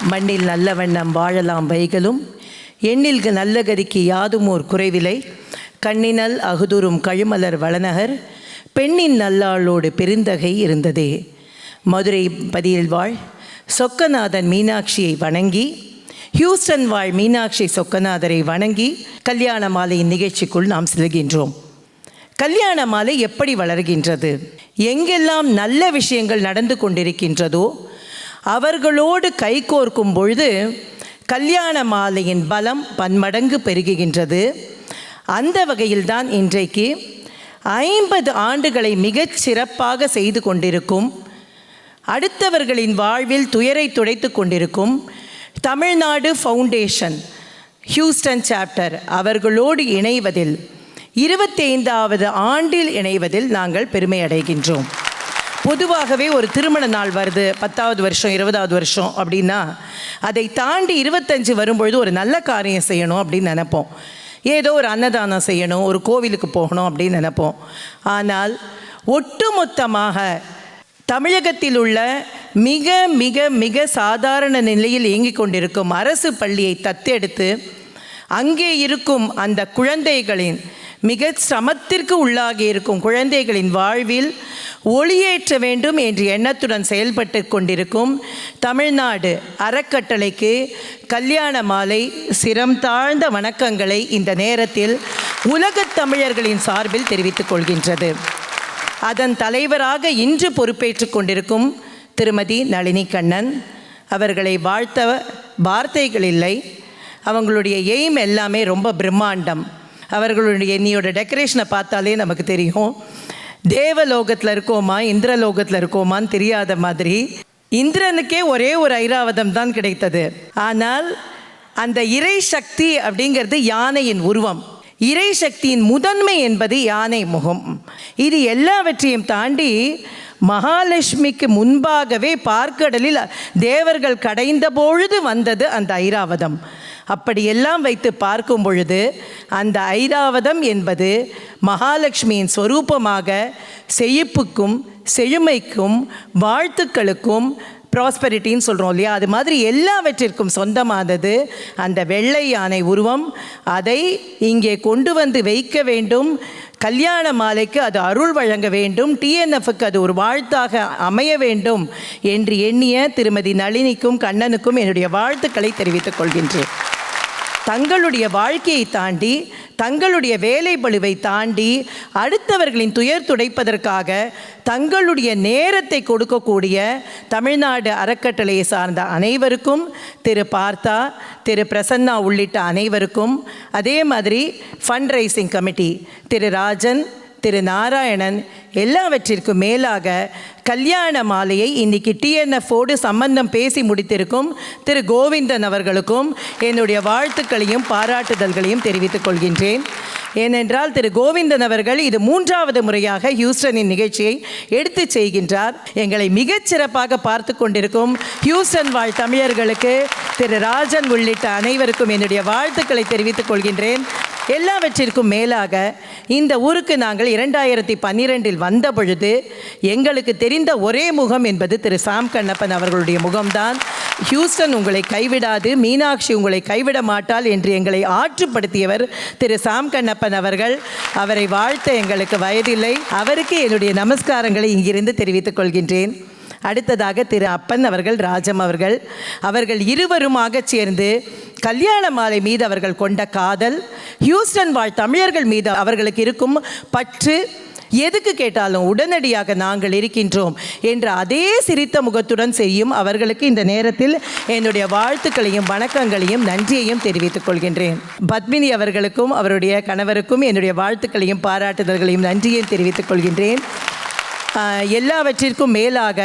மண்ணில் நல்ல வண்ணம் வாழலாம் வைகளும். எண்ணில்கு நல்ல கதிக்கு யாதுமோர் குறைவிலை கண்ணினல் அகுதுரும் கழுமலர் வளநகர் பெண்ணின் நல்லாளோடு பெருந்தகை இருந்ததே. மதுரை பதியில் வாழ் சொக்கநாதன் மீனாட்சியை வணங்கி ஹியூஸ்டன் வாழ் மீனாட்சி சொக்கநாதரை வணங்கி கல்யாண மாலையின் நிகழ்ச்சிக்குள் நாம் செல்கின்றோம். கல்யாண மாலை எப்படி வளர்கின்றது? எங்கெல்லாம் நல்ல விஷயங்கள் நடந்து கொண்டிருக்கின்றதோ அவர்களோடு கைகோர்க்கும் பொழுது கல்யாண மாலையின் பலம் பன்மடங்கு பெருகுகின்றது. அந்த வகையில்தான் இன்றைக்கு ஐம்பது ஆண்டுகளை மிகச் சிறப்பாக செய்து கொண்டிருக்கும் அடுத்தவர்களின் வாழ்வில் துயரை துடைத்து கொண்டிருக்கும் தமிழ்நாடு ஃபவுண்டேஷன் ஹியூஸ்டன் சாப்டர் அவர்களோடு இணைவதில் இருபத்தைந்தாவது ஆண்டில் இணைவதில் நாங்கள் பெருமை அடைகின்றோம் பொதுவாகவே ஒரு திருமண நாள் வருது பத்தாவது வருஷம் இருபதாவது வருஷம் அப்படின்னா அதை தாண்டி இருபத்தஞ்சு வரும்பொழுது ஒரு நல்ல காரியம் செய்யணும் அப்படின்னு நினைப்போம். ஏதோ ஒரு அன்னதானம் செய்யணும் ஒரு கோவிலுக்கு போகணும் அப்படின்னு நினைப்போம். ஆனால் ஒட்டுமொத்தமாக தமிழகத்தில் உள்ள மிக மிக மிக சாதாரண நிலையில் இயங்கிக் கொண்டிருக்கும் அரசு பள்ளியை தத்தெடுத்து அங்கே இருக்கும் அந்த குழந்தைகளின் மிக சிரமத்திற்கு உள்ளாகி இருக்கும் குழந்தைகளின் வாழ்வில் ஒளியேற்ற வேண்டும் என்ற எண்ணத்துடன் செயல்பட்டு கொண்டிருக்கும் தமிழ்நாடு அறக்கட்டளைக்கு கல்யாண மாலை சிரம் தாழ்ந்த வணக்கங்களை இந்த நேரத்தில் உலகத் தமிழர்களின் சார்பில் தெரிவித்துக் கொள்கின்றது. அதன் தலைவராக இன்று பொறுப்பேற்றுக் கொண்டிருக்கும் திருமதி நளினி கண்ணன் அவர்களை வாழ்த்த வார்த்தைகள் இல்லை. அவங்களுடைய எய்ம் எல்லாமே ரொம்ப பிரம்மாண்டம். அவர்களுடைய என்னையோட டெக்கரேஷனை பார்த்தாலே நமக்கு தெரியும். தேவலோகத்தில் இருக்கோமா இந்திரலோகத்தில் இருக்கோமான்னு தெரியாத மாதிரி இந்திரனுக்கே ஒரே ஒரு ஐராவதம் தான் கிடைத்தது. ஆனால் அந்த இறை சக்தி அப்படிங்கிறது யானையின் உருவம். இறை சக்தியின் முதன்மை என்பது யானை முகம். இது எல்லாவற்றையும் தாண்டி மகாலட்சுமிக்கு முன்பாகவே பார்க்கடலில் தேவர்கள் கடைந்த பொழுது வந்தது அந்த ஐராவதம். அப்படியெல்லாம் வைத்து பார்க்கும் பொழுது அந்த ஐராவதம் என்பது மகாலட்சுமியின் ஸ்வரூபமாக செழிப்புக்கும் செழுமைக்கும் வாழ்த்துக்களுக்கும் ப்ராஸ்பெரிட்டின்னு சொல்கிறோம் இல்லையா? அது மாதிரி எல்லாவற்றிற்கும் சொந்தமானது அந்த வெள்ளை யானை உருவம். அதை இங்கே கொண்டு வந்து வைக்க வேண்டும். கல்யாண மாலைக்கு அது அருள் வழங்க வேண்டும். டிஎன்எஃப்க்கு அது ஒரு வாழ்த்தாக அமைய வேண்டும் என்று எண்ணிய திருமதி நளினிக்கும் கண்ணனுக்கும் என்னுடைய வாழ்த்துக்களை தெரிவித்துக் கொள்கின்றேன். தங்களுடைய வாழ்க்கையை தாண்டி தங்களுடைய வேலை பழுவை தாண்டி அடுத்தவர்களின் துயர் துடைப்பதற்காக தங்களுடைய நேரத்தை கொடுக்கக்கூடிய தமிழ்நாடு அறக்கட்டளையை சார்ந்த அனைவருக்கும் திரு பார்த்தா திரு பிரசன்னா உள்ளிட்ட அனைவருக்கும் அதே மாதிரி ஃபண்ட் ரைசிங் கமிட்டி திரு ராஜன் திரு நாராயணன் எல்லாவற்றிற்கும் மேலாக கல்யாண மாலையை இன்னைக்கு டிஎன்எஃப்போடு சம்பந்தம் பேசி முடித்திருக்கும் திரு கோவிந்தன் அவர்களுக்கும் என்னுடைய வாழ்த்துக்களையும் பாராட்டுதல்களையும் தெரிவித்துக் கொள்கின்றேன். ஏனென்றால் திரு கோவிந்தன் அவர்கள் இது மூன்றாவது முறையாக ஹியூஸ்டனின் நிகழ்ச்சியை எடுத்து செய்கின்றார். எங்களை மிகச்சிறப்பாக பார்த்து கொண்டிருக்கும் ஹியூஸ்டன் வாழ் தமிழர்களுக்கு திரு ராஜன் உள்ளிட்ட அனைவருக்கும் என்னுடைய வாழ்த்துக்களை தெரிவித்துக் கொள்கின்றேன். எல்லாவற்றிற்கும் மேலாக இந்த ஊருக்கு நாங்கள் இரண்டாயிரத்தி பன்னிரெண்டில் வந்த பொழுது எங்களுக்கு தெரிந்த ஒரே முகம் என்பது திரு சாம் கண்ணப்பன் அவர்களுடைய முகம்தான். ஹியூஸ்டன் உங்களை கைவிடாது மீனாட்சி உங்களை கைவிட மாட்டாள் என்று எங்களை ஆற்றுப்படுத்தியவர் திரு சாம் கண்ணப்பன் அவர்கள். அவரை வாழ்த்த எங்களுக்கு வயதில்லை. அவருக்கு என்னுடைய நமஸ்காரங்களை இங்கிருந்து தெரிவித்துக் கொள்கின்றேன். அடுத்ததாக திரு அப்பன் அவர்கள் ராஜம் அவர்கள். அவர்கள் இருவருமாக சேர்ந்து கல்யாண மாலை மீது அவர்கள் கொண்ட காதல் ஹியூஸ்டன் வாழ் தமிழர்கள் மீது அவர்களுக்கு இருக்கும் பற்று எதுக்கு கேட்டாலும் உடனடியாக நாங்கள் இருக்கின்றோம் என்ற அதே சிரித்த முகத்துடன் செய்யும் அவர்களுக்கு இந்த நேரத்தில் என்னுடைய வாழ்த்துக்களையும் வணக்கங்களையும் நன்றியையும் தெரிவித்துக் கொள்கின்றேன். பத்மினி அவர்களுக்கும் அவருடைய கணவருக்கும் என்னுடைய வாழ்த்துக்களையும் பாராட்டுதல்களையும் நன்றியையும் தெரிவித்துக் கொள்கின்றேன். எல்லாவற்றிற்கும் மேலாக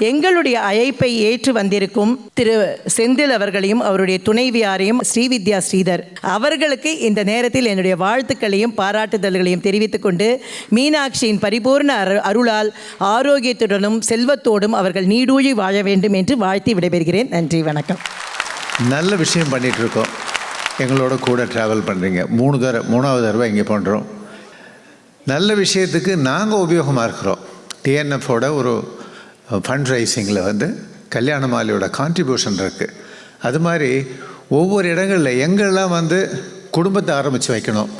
எங்களுடைய அழைப்பை ஏற்று வந்திருக்கும் திரு செந்தில் அவர்களையும் அவருடைய துணைவியாரையும் ஸ்ரீவித்யா ஸ்ரீதர் அவர்களுக்கு இந்த நேரத்தில் என்னுடைய வாழ்த்துக்களையும் பாராட்டுதல்களையும் தெரிவித்துக் கொண்டு மீனாட்சியின் பரிபூர்ண அரு அருளால் ஆரோக்கியத்துடனும் செல்வத்தோடும் அவர்கள் நீடூழி வாழ வேண்டும் என்று வாழ்த்தி விடைபெறுகிறேன். நன்றி வணக்கம். நல்ல விஷயம் பண்ணிட்டு இருக்கோம் எங்களோட கூட ட்ராவல் பண்ணுறீங்க மூணு தடவை மூணாவது தடவை இங்கே பண்ணுறோம் நல்ல விஷயத்துக்கு நாங்கள் உபயோகமாக இருக்கிறோம். டிஎன்எஃபோட ஒரு ஃபண்ட் ரைசிங்கில் வந்து கல்யாண மாலையோட கான்ட்ரிபியூஷன் இருக்குது அது மாதிரி ஒவ்வொரு இடங்களில் எங்கெல்லாம் வந்து குடும்பத்தை ஆரம்பித்து வைக்கணும்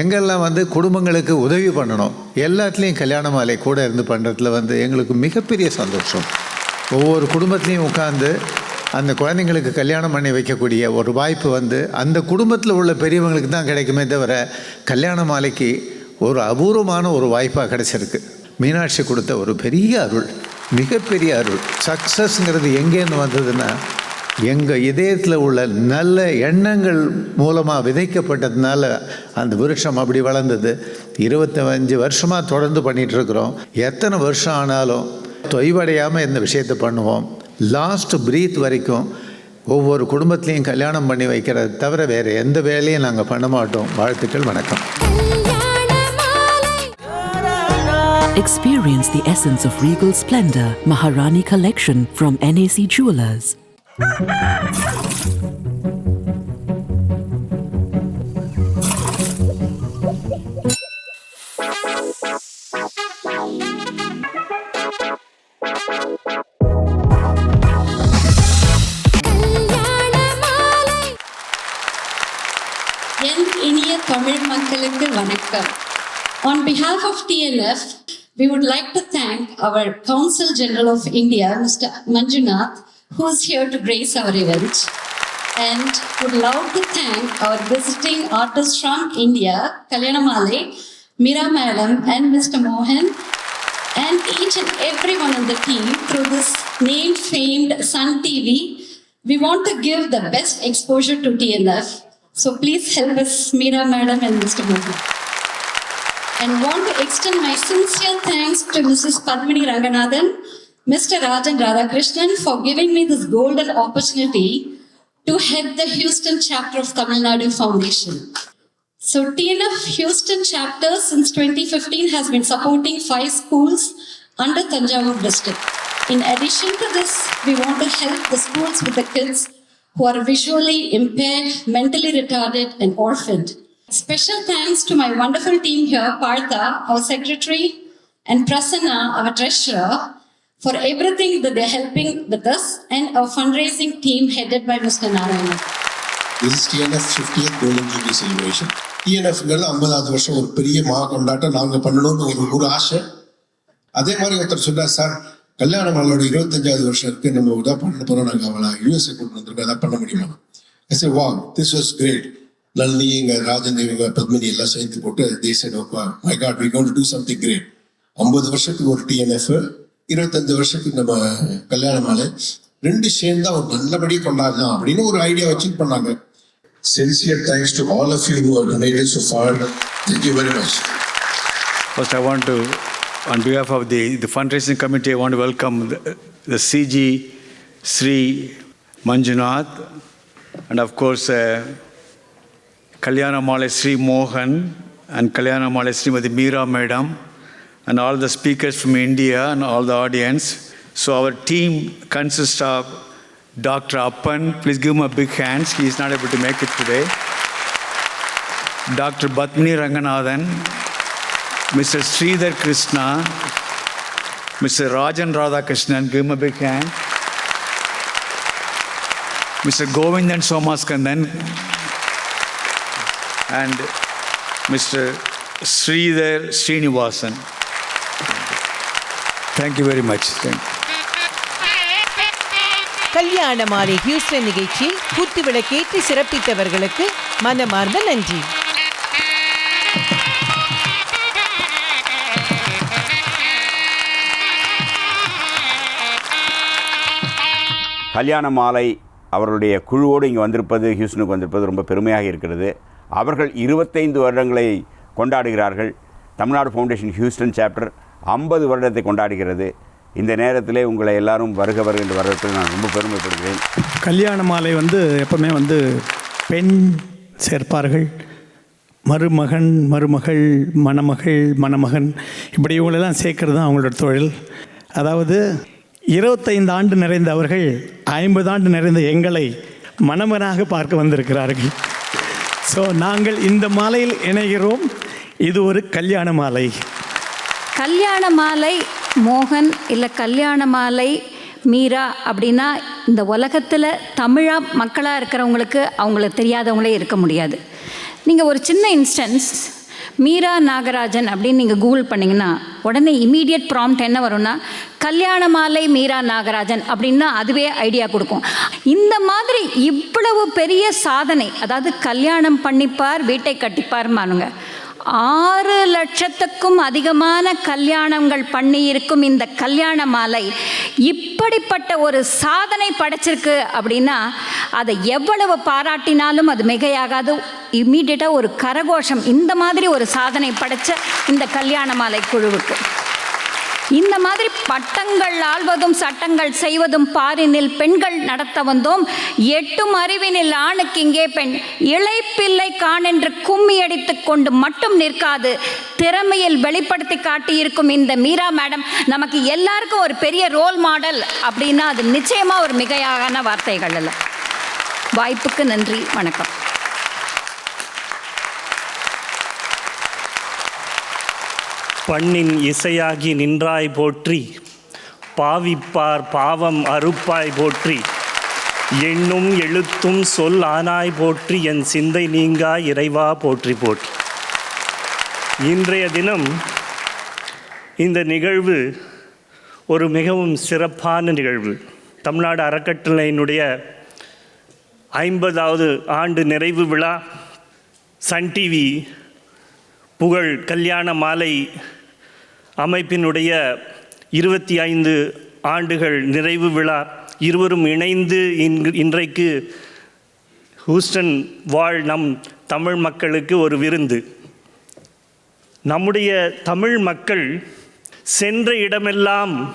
எங்கெல்லாம் வந்து குடும்பங்களுக்கு உதவி பண்ணணும் எல்லாத்துலேயும் கல்யாண மாலை கூட இருந்து பண்ணுறதுல வந்து எங்களுக்கு மிகப்பெரிய சந்தோஷம். ஒவ்வொரு குடும்பத்துலேயும் உட்காந்து அந்த குழந்தைங்களுக்கு கல்யாணம் பண்ணி வைக்கக்கூடிய ஒரு வாய்ப்பு வந்து அந்த குடும்பத்தில் உள்ள பெரியவங்களுக்கு தான் கிடைக்குமே தவிர கல்யாண மாலைக்கு ஒரு அபூர்வமான ஒரு வாய்ப்பாக கிடைச்சிருக்கு. மீனாட்சி கொடுத்த ஒரு பெரிய அருள். மிகப்பெரிய அருள். சக்ஸஸ்ங்கிறது எங்கேருந்து வந்ததுன்னா எங்கள் இதயத்தில் உள்ள நல்ல எண்ணங்கள் மூலமாக விதைக்கப்பட்டதுனால அந்த விருட்சம் அப்படி வளர்ந்தது. இருபத்தஞ்சு வருஷமாக தொடர்ந்து பண்ணிகிட்ருக்குறோம் எத்தனை வருஷம் ஆனாலும் தொய்வடையாமல் இந்த விஷயத்தை பண்ணுவோம். லாஸ்ட் பிரீத் வரைக்கும் ஒவ்வொரு குடும்பத்துலேயும் கல்யாணம் பண்ணி வைக்கிறத தவிர வேறு எந்த வேலையும் நாங்கள் பண்ண மாட்டோம். வாழ்த்துக்கள் வணக்கம். Experience the essence of regal splendor, Maharani Collection from NAC Jewelers. என் இனிய தமிழ் மக்களுக்கு வணக்கம் On behalf of TNF, we would like to thank our Council General of India, Mr. Manjunath, who is here to grace our event, and would love to thank our visiting artists from India, Kalyanamale, Mira Madam, and Mr. Mohan, and each and everyone on the team through this name-famed Sun TV. We want to give the best exposure to TNF. So please help us, Mira Madam and Mr. Mohan. And want to extend my sincere thanks to Mrs. Padmini Ranganathan, Mr. Rajan Radhakrishnan for giving me this golden opportunity to head the Houston chapter of Tamil Nadu Foundation. So TNF Houston chapter since 2015 has been supporting five schools under Tanjavur district. In addition to this, we want to help the schools with the kids who are visually impaired, mentally retarded, and orphaned. Special thanks to my wonderful team here, Partha, our secretary, and Prasanna, our treasurer, for everything that they're helping with us, and our fundraising team headed by Mr. Narayana. This is TNF 50th Golden Jubilee Celebration. டிஎன்எஃப்ங்கிறது ஐம்பதாவது வருஷம் ஒரு பெரிய மகா கொண்டாட்டம் நாங்கள் பண்ணணும்னு ஒரு ஒரு ஆசை அதே மாதிரி ஒருத்தர் சொன்னார் சார் கல்யாண மாலோட இருபத்தஞ்சாவது வருஷம் இருக்கு நம்ம இதாக பண்ண போகிறோம் நாங்கள் அவளை யூஎஸ்ஏ கூட்டு வந்திருக்கோம் அதான் பண்ண முடியுமா எஸ் வா திஸ் வாஸ் கிரேட் நளினி இங்க ராஜன் இவங்க பத்மினி எல்லாம் சேர்த்து போட்டு தேசன் my god we count to something great ஐம்பது வருஷத்துக்கு ஒரு டிஎன்எஃப் இருபத்தஞ்சு வருஷத்துக்கு நம்ம கல்யாணம் மாலை ரெண்டு சேர்ந்து அவர் நல்லபடி கொண்டாடலாம் அப்படின்னு ஒரு ஐடியா வச்சு பண்ணாங்க sincere thanks to all of you who are donated so far thank you very much first I want to on behalf of the the fund raising committee I want welcome the CG Shri Manjunath and of course Kalyana Sri Mohan and Kalyana Male Srimati Meera Madam, and all the speakers from India and all the audience. So our team consists of Dr. Appan, please give him a big hand. He is not able to make it today. Dr. Batmini Ranganathan, Mr. Sridhar Krishna, Mr. Rajan Radhakrishnan, give him a big hand. Mr. Govindan Somaskandan, and Mr. Sridhar Srinivasan. Thank you very much. Thank you. கல்யாண மாலை Houston நிகழ்ச்சியில் குத்து விளக்கேற்றி சிறப்பித்தவர்களுக்கு மனமார்ந்த நன்றி கல்யாண மாலை அவர்களுடைய குழுவோடு இங்கே வந்திருப்பது ஹியூஸ்டனுக்கு வந்திருப்பது ரொம்ப பெருமையாக இருக்கிறது அவர்கள் இருபத்தைந்து வருடங்களை கொண்டாடுகிறார்கள். தமிழ்நாடு ஃபவுண்டேஷன் ஹியூஸ்டன் சாப்டர் ஐம்பது வருடத்தை கொண்டாடுகிறது. இந்த நேரத்திலே உங்களை எல்லாரும் வருக வருக என்று நான் ரொம்ப பெருமைப்படுகிறேன். கல்யாண மாலை வந்து எப்பவுமே வந்து பெண் சேர்ப்பார்கள். மருமகன் மருமகள் மணமகள் மணமகன் இப்படி இவங்களெல்லாம் சேர்க்கறது தான் அவங்களோட தொழில். அதாவது இருபத்தைந்து ஆண்டு நிறைந்த அவர்கள் ஐம்பது ஆண்டு நிறைந்த எங்களை மணமனாக பார்க்க வந்திருக்கிறார்கள். ஸோ நாங்கள் இந்த மாலையில் இணைகிறோம். இது ஒரு கல்யாண மாலை. கல்யாண மாலை மோகன் இல்லை கல்யாண மாலை மீரா அப்படின்னா இந்த உலகத்தில் தமிழாக மக்களாக இருக்கிறவங்களுக்கு அவங்களுக்கு தெரியாதவங்களே இருக்க முடியாது. நீங்கள் ஒரு சின்ன இன்ஸ்டன்ஸ் மீரா நாகராஜன் அப்படின்னு நீங்கள் கூகுள் பண்ணிங்கன்னா உடனே இமீடியட் ப்ராம்ப்ட் என்ன வரும்னா கல்யாண மாலை மீரா நாகராஜன் அப்படின்னா அதுவே ஐடியா கொடுக்கும். இந்த மாதிரி இவ்வளவு பெரிய சாதனை அதாவது கல்யாணம் பண்ணிப்பார் வீட்டை கட்டிப்பார்மானுங்க ஆறு லட்சத்துக்கும் அதிகமான கல்யாணங்கள் பண்ணியிருக்கும் இந்த கல்யாண மாலை இப்படிப்பட்ட ஒரு சாதனை படைச்சிருக்கு அப்படின்னா அதை எவ்வளவு பாராட்டினாலும் அது மிகையாகாது. இம்மீடியட்டாக ஒரு கரகோஷம் இந்த மாதிரி ஒரு சாதனை படைச்ச இந்த கல்யாண மாலை குழுவுக்கு. இந்த மாதிரி பட்டங்கள் ஆள்வதும் சட்டங்கள் செய்வதும் பாரினில் பெண்கள் நடத்த வந்தோம். எட்டும் அறிவினில் ஆணுக்கு இங்கே பெண். இழைப்பிள்ளை காணென்று கும்மி அடித்து கொண்டு மட்டும் நிற்காது. திறமையில் வெளிப்படுத்தி காட்டியிருக்கும் இந்த மீரா மேடம் நமக்கு எல்லாருக்கும் ஒரு பெரிய ரோல் மாடல் அப்படின்னா அது நிச்சயமாக ஒரு மிகையான வார்த்தைகள் அல்ல. வாய்ப்புக்கு நன்றி வணக்கம். பண்ணின் இசையாகி நின்றாய் போற்றி. பாவிப்பார் பாவம் அறுப்பாய் போற்றி. எண்ணும் எழுத்தும் சொல் ஆனாய் போற்றி. என் சிந்தை நீங்கா இறைவா போற்றி போற்றி. இன்றைய தினம் இந்த நிகழ்வு ஒரு மிகவும் சிறப்பான நிகழ்வு. தமிழ்நாடு அறக்கட்டளையினுடைய ஐம்பதாவது ஆண்டு நிறைவு விழா சன் டிவி புகழ் கல்யாண மாலை அமைப்பினுடைய இருபத்தி ஐந்து ஆண்டுகள் நிறைவு விழா. இருவரும் இணைந்து இன்றைக்கு ஹூஸ்டன் வாழ் நம் தமிழ் மக்களுக்கு ஒரு விருந்து. நம்முடைய தமிழ் மக்கள் சென்ற இடமெல்லாம்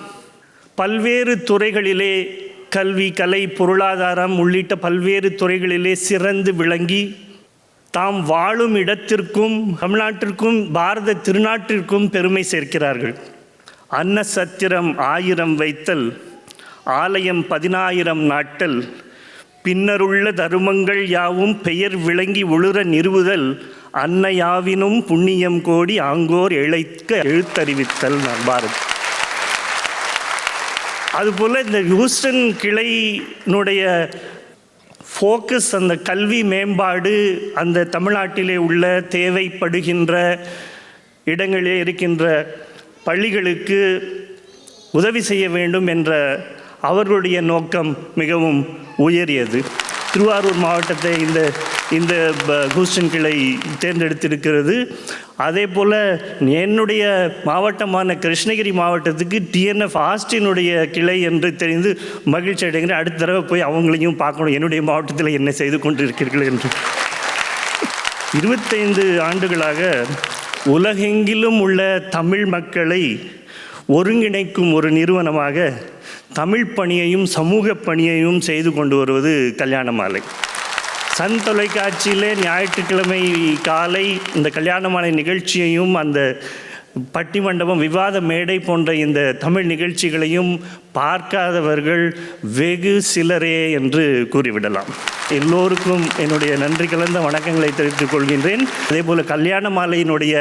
பல்வேறு துறைகளிலே கல்வி கலை பொருளாதாரம் உள்ளிட்ட பல்வேறு துறைகளிலே சிறந்து விளங்கி தாம் வாழும் இடத்திற்கும் தமிழ்நாட்டிற்கும் பாரத திருநாட்டிற்கும் பெருமை சேர்க்கிறார்கள். அன்ன சத்திரம் ஆயிரம் வைத்தல் ஆலயம் பதினாயிரம் நாட்டல் பின்னருள்ள தருமங்கள் யாவும் பெயர் விளங்கி ஒழுற நிறுவுதல் அன்னையாவினும் புண்ணியம் கோடி ஆங்கோர் இழைக்க எழுத்தறிவித்தல் பாரத் அதுபோல் இந்த ஹூஸ்டன் கிளையினுடைய ஃபோக்கஸ் அந்த கல்வி மேம்பாடு அந்த தமிழ்நாட்டிலே உள்ள தேவைப்படுகின்ற இடங்களிலே இருக்கின்ற பள்ளிகளுக்கு உதவி செய்ய வேண்டும் என்ற அவர்களுடைய நோக்கம் மிகவும் உயரியது. திருவாரூர் மாவட்டத்தை இந்த இந்த கூஸ்டன் கிளை தேர்ந்தெடுத்திருக்கிறது. அதே போல் என்னுடைய மாவட்டமான கிருஷ்ணகிரி மாவட்டத்துக்கு டிஎன்எஃப் ஆஸ்டினுடைய கிளை என்று தெரிந்து மகிழ்ச்சி அடைகிறேன். அடுத்த தடவை போய் அவங்களையும் பார்க்கணும். என்னுடைய மாவட்டத்தில் என்ன செய்து கொண்டிருக்கிறீர்கள் என்று. இருபத்தைந்து ஆண்டுகளாக உலகெங்கிலும் உள்ள தமிழ் மக்களை ஒருங்கிணைக்கும் ஒரு நிறுவனமாக தமிழ் பணியையும் சமூக பணியையும் செய்து கொண்டு வருவது கல்யாண மாலை. சன் தொலைக்காட்சியிலே ஞாயிற்றுக்கிழமை காலை இந்த கல்யாண மாலை நிகழ்ச்சியையும் அந்த பட்டி மண்டபம் விவாத மேடை போன்ற இந்த தமிழ் நிகழ்ச்சிகளையும் பார்க்காதவர்கள் வெகு சிலரே என்று கூறிவிடலாம். எல்லோருக்கும் என்னுடைய நன்றி கலந்த வணக்கங்களை தெரிவித்துக் கொள்கின்றேன். அதே போல் கல்யாண மாலையினுடைய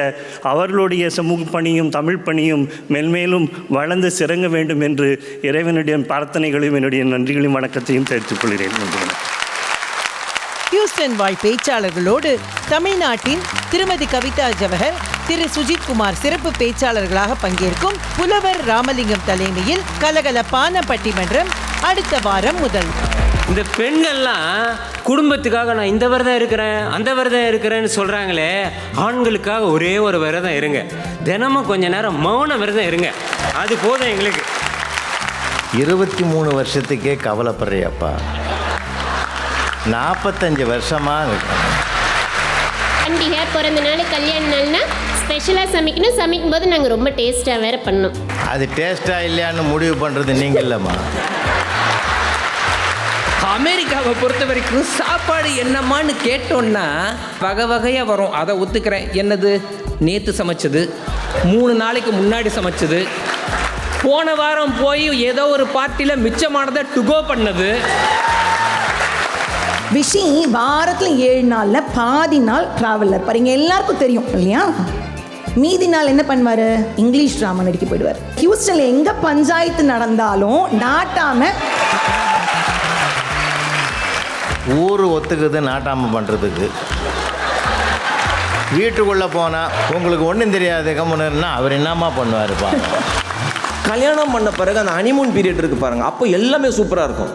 அவர்களுடைய சமூக பணியும் தமிழ் பணியும் மென்மேலும் வளர்ந்து சிறங்க வேண்டும் என்று இறைவனுடைய பிரார்த்தனைகளையும் என்னுடைய நன்றிகளையும் வணக்கத்தையும் தெரிவித்துக் கொள்கிறேன். நன்றி ஹியூஸ்டன் வாழ் பேச்சாளர்களோடு தமிழ்நாட்டின் திருமதி கவிதா ஜவஹர் திரு சுஜித் குமார் சிறப்பு பேச்சாளர்களாக பங்கேற்கும் புலவர் ராமலிங்கம் தலைமையில் கலகலப்பான பட்டிமன்றம் அடுத்த வாரம் முதல். இந்த பெண்கள்லாம் குடும்பத்துக்காக நான் இந்த விரதம் இருக்கிறேன் அந்த விரதம் இருக்கிறேன்னு சொல்கிறாங்களே ஆண்களுக்காக ஒரே ஒரு விரதம் இருங்க. தினமும் கொஞ்ச நேரம் மௌன விரதம் இருங்க. அது போதும் எங்களுக்கு. இருபத்தி மூணு வருஷத்துக்கே கவலைப்படுறியப்பா. நாற்பத்தஞ்சு வருஷமா இருக்கேன் பண்டிகை பிறந்த நாள் கல்யாண நாள்னா ஸ்பெஷலாக சமைக்கணும். சமைக்கும் போது நாங்கள் ரொம்ப டேஸ்ட்டாக வேற பண்ணோம். அது டேஸ்டா இல்லையான்னு முடிவு பண்ணுறது நீங்கள் இல்லைம்மா. அமெரிக்காவை பொறுத்த வரைக்கும் சாப்பாடு என்னம்மான்னு கேட்டோன்னா வகை வகையாக வரும். அதை ஒத்துக்கிறேன். என்னது? நேற்று சமைச்சது மூணு நாளைக்கு முன்னாடி சமைச்சது போன வாரம் போய் ஏதோ ஒரு பார்ட்டியில் மிச்சமானதை டுகோ பண்ணது விஷயம் வாரத்தில் ஏழு நாளில் பாதி நாள் ட்ராவலில் இருப்பாருங்க எல்லாருக்கும் தெரியும் இல்லையா? மீதி நாள் என்ன பண்ணுவார்? இங்கிலீஷ் ட்ராமா நடிக்க போயிடுவார். ஹியூஸ்டனில் எங்கே பஞ்சாயத்து நடந்தாலும் நாட்டாம ஊர் ஒத்துக்குது நாட்டாமல் பண்ணுறதுக்கு வீட்டுக்குள்ளே போனால் உங்களுக்கு ஒன்றும் தெரியாது கம்முன்னா அவர் என்னம்மா பண்ணுவாருப்பா கல்யாணம் பண்ண பிறகு அந்த ஹனிமூன் பீரியட் இருக்கு பாருங்க. அப்போ எல்லாமே சூப்பராக இருக்கும்.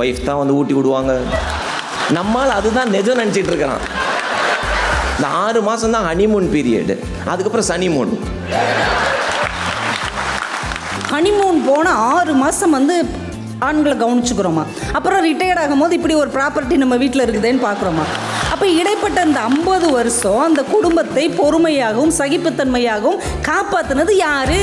ஒய்ஃப் தான் வந்து ஊட்டி விடுவாங்க. நம்மால் அதுதான் நிஜம் நினச்சிட்டு இருக்கிறான். இந்த ஆறு மாதம் தான் ஹனிமூன் பீரியடு அதுக்கப்புறம் சனிமூன் ஹனிமூன் போன ஆறு மாதம் வந்து ஆண்களை கவனிச்சுக்கிறோமா? அப்புறம் ரிட்டையர்ட் ஆகும்போது இப்படி ஒரு ப்ராப்பர்ட்டி நம்ம வீட்டில் இருக்குதுன்னு பார்க்குறோமா அப்போ இடைப்பட்ட அந்த ஐம்பது வருஷம் அந்த குடும்பத்தை பொறுமையாகவும் சகிப்புத்தன்மையாகவும் காப்பாற்றினது யாரு?